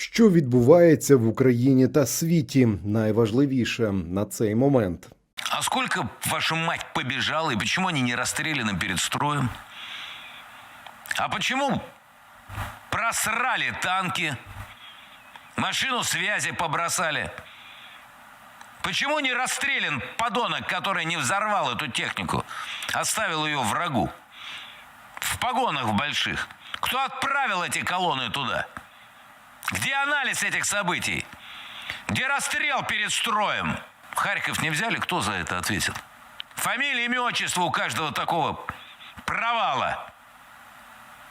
Що відбувається в Україні та світі? Найважливіше на цей момент. А сколько, вашу мать, побежало, и почему они не расстреляны перед строем? А почему просрали танки, машину связи побросали? Почему не расстрелян подонок, который не взорвал эту технику, оставил ее врагу? В погонах больших. Кто отправил эти колонны туда? Где анализ этих событий? Где расстрел перед строем? Харьков не взяли, кто за это ответит? Фамилия, имя, отчество у каждого такого провала.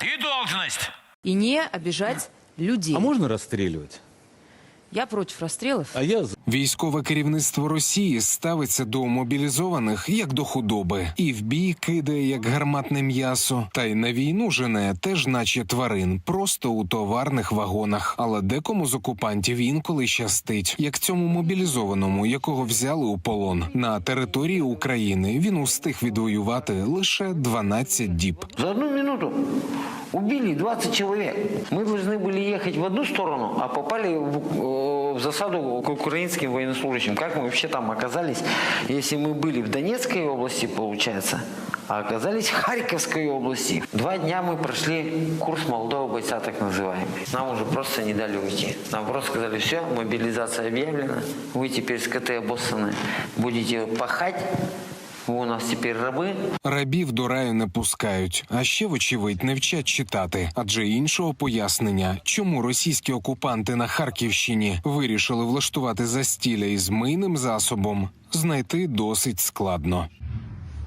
И должность. И не обижать людей. А можна розстрілювати? Я против расстрелов. А я за. Військове керівництво Росії ставиться до мобілізованих як до худоби, і в бій кидає як гарматне м'ясо, та й на війну жене теж, наче тварин, просто у товарних вагонах. Але декому з окупантів інколи щастить, як цьому мобілізованому, якого взяли у полон на території України. Він устиг відвоювати лише 12 діб. За одну минуту убили 20 человек. Мы должны были ехать в одну сторону, а попали в, э, в засаду к украинским военнослужащим. Как мы вообще там оказались, если мы были в Донецкой области, получается, а оказались в Харьковской области. Два дня мы прошли курс молодого бойца, так называемый. Нам уже просто не дали уйти. Нам просто сказали, все, мобилизация объявлена, вы теперь скоты обоссаны, будете пахать, вы у нас теперь рабы, Рабів до раю не пускають, а ще, вочевидь, не вчать читати. Адже іншого пояснення, чому російські окупанти на Харківщині вирішили влаштувати застілля із мийним засобом, знайти досить складно.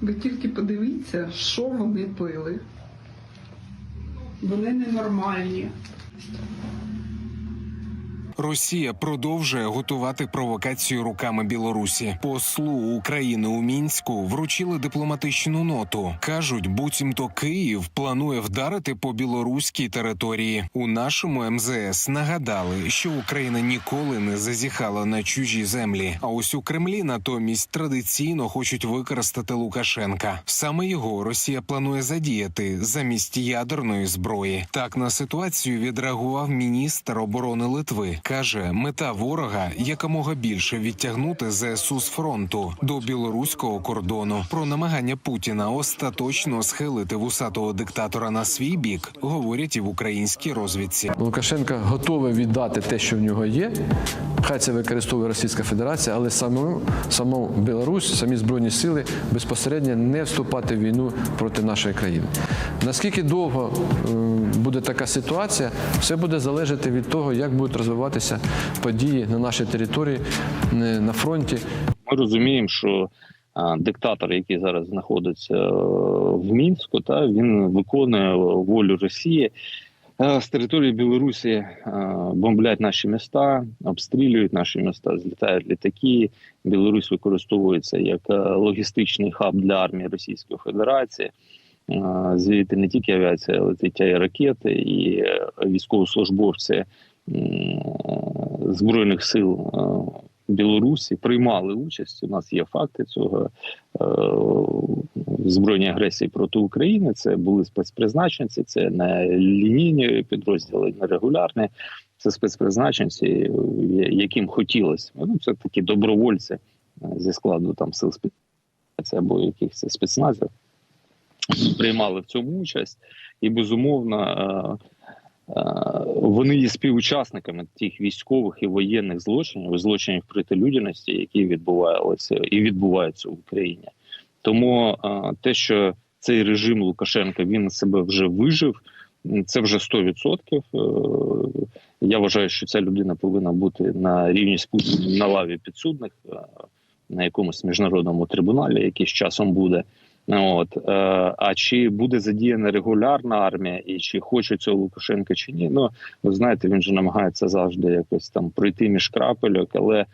Ви тільки подивіться, що вони пили. Вони ненормальні. Росія продовжує готувати провокацію руками Білорусі. Послу України у мінську вручили дипломатичну ноту. кажуть, буцімто Київ планує вдарити по білоруській території. У нашому МЗС нагадали, що Україна ніколи не зазіхала на чужі землі. А ось у Кремлі натомість традиційно хочуть використати Лукашенка. Саме його Росія планує задіяти замість ядерної зброї. Так на ситуацію відреагував міністр оборони Литви. Каже, мета ворога якомога більше відтягнути ЗСУ з фронту до білоруського кордону. Про намагання Путіна остаточно схилити вусатого диктатора на свій бік говорять і в українській розвідці. Лукашенко готовий віддати те, що в нього є. Хай це використовує Російська Федерація, але саму, саму Білорусь, самі збройні сили безпосередньо не вступати в війну проти нашої країни. Наскільки довго е, буде така ситуація, все буде залежати від того, як будуть розвиватися події на нашій території е, на фронті. Ми розуміємо, що диктатор, який зараз знаходиться е, в мінську, та він виконує волю Росії. Е, З території Білорусі е, бомблять наші міста, обстрілюють наші міста, злітають літаки. Білорусь використовується як логістичний хаб для армії Російської Федерації. Звідти не тільки авіація летить, а й ракети, і військовослужбовці збройних сил е, Білорусі приймали участь. У нас є факти цього е, збройної агресії проти України. Це були спецпризначенці, це не лінійні підрозділи, не регулярні. Це спецпризначенці, е, яким хотілося. Ну, це такі добровольці е, зі складу там сил спецпрацювання або якихось спецназів приймали в цьому участь, і безумовно. Е, Вони є співучасниками тих військових і воєнних злочинів, злочинів проти людяності, які відбувалися і відбуваються в Україні. Тому е, те, що цей режим Лукашенка він себе вже вижив, це вже 100%. Е, Я вважаю, що ця людина повинна бути на рівні з Путіним на лаві підсудних на якомусь міжнародному трибуналі, який з часом буде. От е, а чи буде задіяна регулярна армія, і чи хоче цього Лукашенка, чи ні? Ну ви знаєте, він же намагається завжди якось там пройти між крапельок, але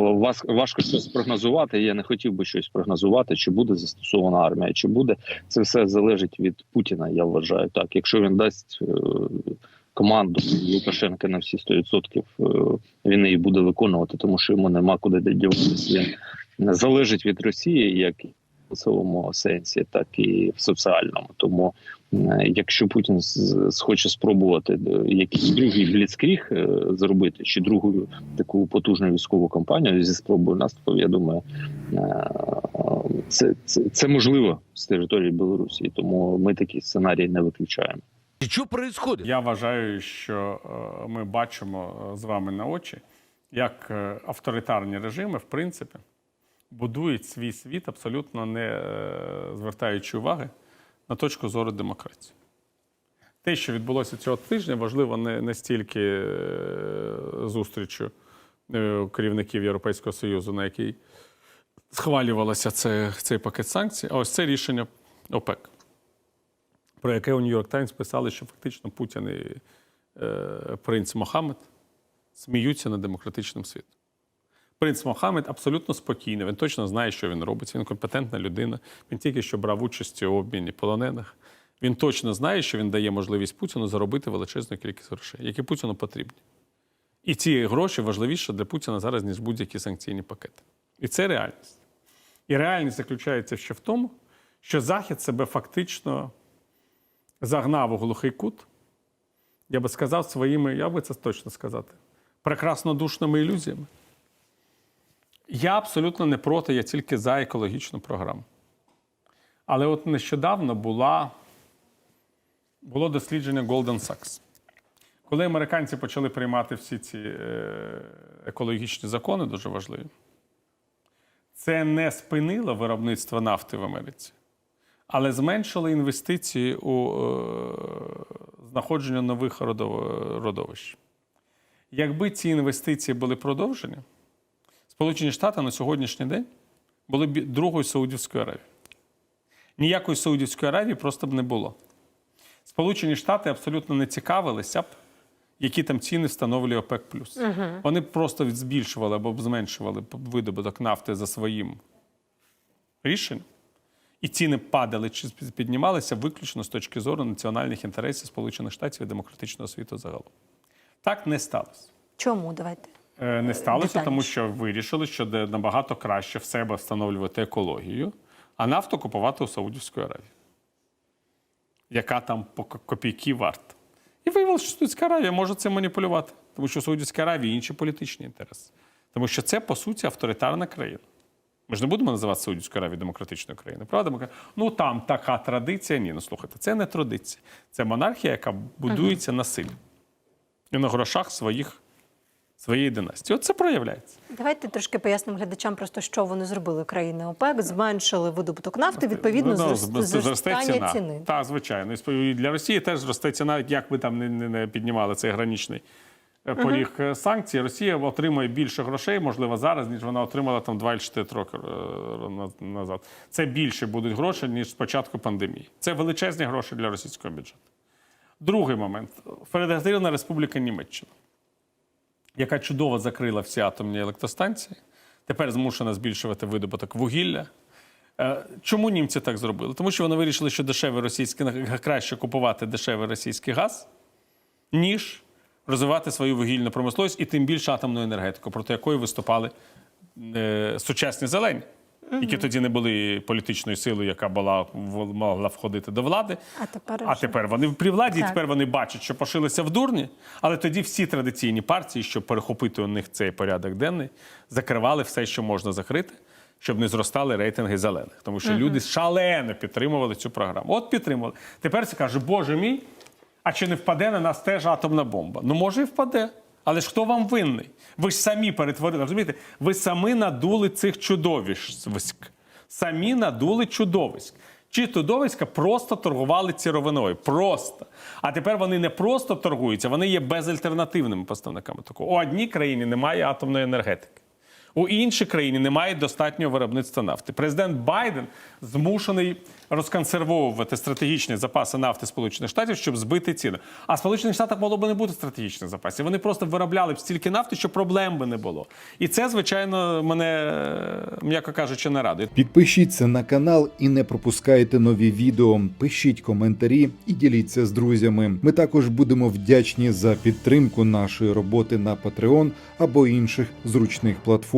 вас важко щось прогнозувати. Я не хотів би щось прогнозувати, чи буде застосована армія, чи буде це все залежить від Путіна. Я вважаю так. Якщо він дасть е, команду Лукашенка на всі 100%, е, він її буде виконувати, тому що йому нема куди діватися. Залежить від Росії, як фінансовому сенсі, так і в соціальному. Тому, е, якщо Путін схоче спробувати е, якийсь другий бліцкріг е, зробити, чи другу таку потужну військову кампанію зі спробою наступу, я думаю, це, це, це можливо з території Білорусі, тому ми такий сценарій не виключаємо. Что происходит? Я вважаю, що ми бачимо з вами на очі, як авторитарні режими, в принципі, будують свій світ, абсолютно не е, звертаючи уваги на точку зору демократії. Те, що відбулося цього тижня, важливо не, стільки е, зустрічю е, керівників Європейського Союзу, на якій схвалювалося це, цей пакет санкцій, а ось це рішення ОПЕК про яке у Нью-Йорк Таймс писали, що фактично Путін і принц Мохаммед сміються над демократичним світом. Принц Мохаммед абсолютно спокійний, він точно знає, що він робить. Він компетентна людина. Він тільки що брав участь у обміні полонених. Він точно знає, що він дає можливість Путіну заробити величезну кількість грошей, які Путіну потрібні. І ці гроші важливіше для Путіна зараз, ніж будь-які санкційні пакети. І це реальність. І реальність заключається ще в тому, що Захід себе фактично загнав у глухий кут, я би сказав своїми, я би це точно сказати, прекраснодушними ілюзіями. Я абсолютно не проти, я тільки за екологічну програму. Але от нещодавно була, було дослідження Golden Sachs. Коли американці почали приймати всі ці е, екологічні закони, дуже важливі, це не спинило виробництво нафти в Америці але зменшили інвестиції у е, знаходження нових родовищ. Якби ці інвестиції були продовжені, Сполучені Штати на сьогоднішній день були б другою Саудівською Аравією. Ніякої Саудівської Аравії просто б не було. Сполучені Штати абсолютно не цікавилися б, які там ціни встановлює ОПЕК. Вони б просто збільшували або б зменшували видобуток нафти за своїм рішенням. І ціни падали чи піднімалися виключно з точки зору національних інтересів Сполучених Штатів і демократичного світу загалом. Так не сталося. Чому? Давайте. Е, Не сталося, Детальніше. тому що вирішили, що де набагато краще в себе встановлювати екологію, а нафту купувати у Саудівської Аравії, яка там по копійки варта. І виявилося, що Саудівська Аравія може цим маніпулювати, тому що у Саудівській Аравії інші політичні інтереси. Тому що це, по суті, авторитарна країна. Ми ж не будемо називати Саудівську Аравію демократичною країною, правда? Ну там така традиція. Ні, ну слухайте, це не традиція. Це монархія, яка будується на силі і на грошах своїх, своєї династії. От це проявляється. Давайте трошки пояснимо глядачам, просто що вони зробили країни ОПЕК, зменшили видобуток нафти, відповідно, Ну, зрос- зросте зростання ціни. Так, звичайно. І для Росії теж зросте ціна, як ви там не, не, не піднімали цей граничний е, поріг е, санкцій. Росія отримує більше грошей, можливо, зараз, ніж вона отримала там 2 чи 4 роки е, назад. Це більше будуть гроші, ніж з початку пандемії. Це величезні гроші для російського бюджету. Другий момент. Федеративна Республіка Німеччина, яка чудово закрила всі атомні електростанції, тепер змушена збільшувати видобуток вугілля. Е, Чому німці так зробили? Тому що вони вирішили, що дешевий російський краще купувати дешевий російський газ, ніж розвивати свою вугільну промисловість і тим більше атомну енергетику, проти якої виступали е, сучасні зелені, які тоді не були політичною силою, яка була могла входити до влади. А тепер А тепер вони при владі, і тепер вони бачать, що пошилися в дурні, але тоді всі традиційні партії, щоб перехопити у них цей порядок денний, закривали все, що можна закрити, щоб не зростали рейтинги зелених. Тому що люди шалено підтримували цю програму. От підтримували. Тепер це каже, Боже мій, а чи не впаде на нас теж атомна бомба? Ну, може, і впаде. Але ж хто вам винний? Ви ж самі перетворили, розумієте? Ви самі надули цих чудовиськ. Самі надули чудовиськ. Чи чудовиська просто торгували ціровиною. Просто. А тепер вони не просто торгуються, вони є безальтернативними поставниками такого. У одній країні немає атомної енергетики. У іншій країні немає достатнього виробництва нафти. Президент Байден змушений розконсервовувати стратегічні запаси нафти Сполучених Штатів, щоб збити ціни. А Сполучених Штатах могло б не бути стратегічних запасів. Вони просто виробляли б стільки нафти, що проблем би не було. І це, звичайно, мене, м'яко кажучи, не радує. Підпишіться на канал і не пропускайте нові відео. Пишіть коментарі і діліться з друзями. Ми також будемо вдячні за підтримку нашої роботи на Patreon або інших зручних